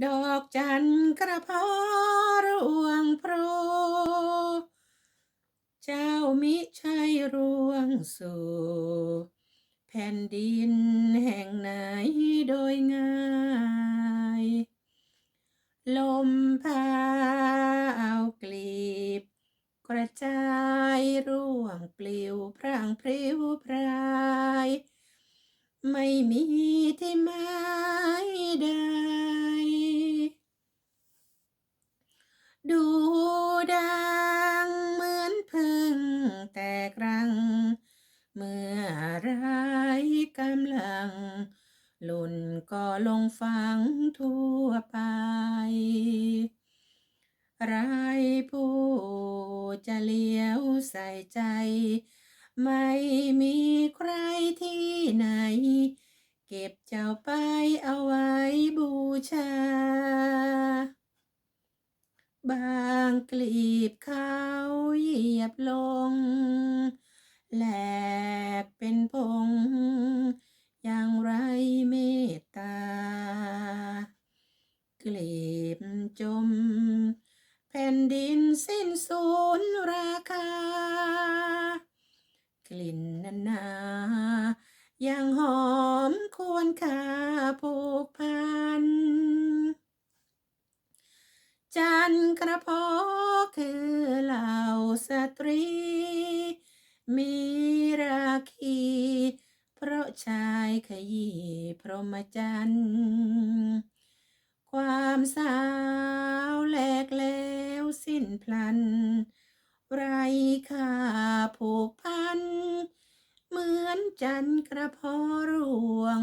ดอกจันกระพาร่วงโพรเจ้ามิใช่ร่วงสู่แผ่นดินแห่งไหนโดยง่าย ลมพาเอากลีบ กระจายร่วงปลิวพรางพริ้วพราย ไม่มีที่มา หล่นก็ลงฟังทั่วไป ไรผู้จะเลี้ยวใส่ใจ ไม่มีใครที่ไหน เก็บเจ้าไปเอาไว้บูชา บางกลีบเขาเหยียบลง แหลกเป็นพง กลีบจม แผ่นดินสิ้นสูญราคา กลิ่นนันนายังหอมควรค่าผูกพัน จันกระเพาะคือเหล่าสตรี มีราคี เพราะชายขยี้พรหมจรรย์ ความสาวแหลกแล้วสิ้นพลัน ไรค่าผูกพัน เหมือนจันกระพาะร่วง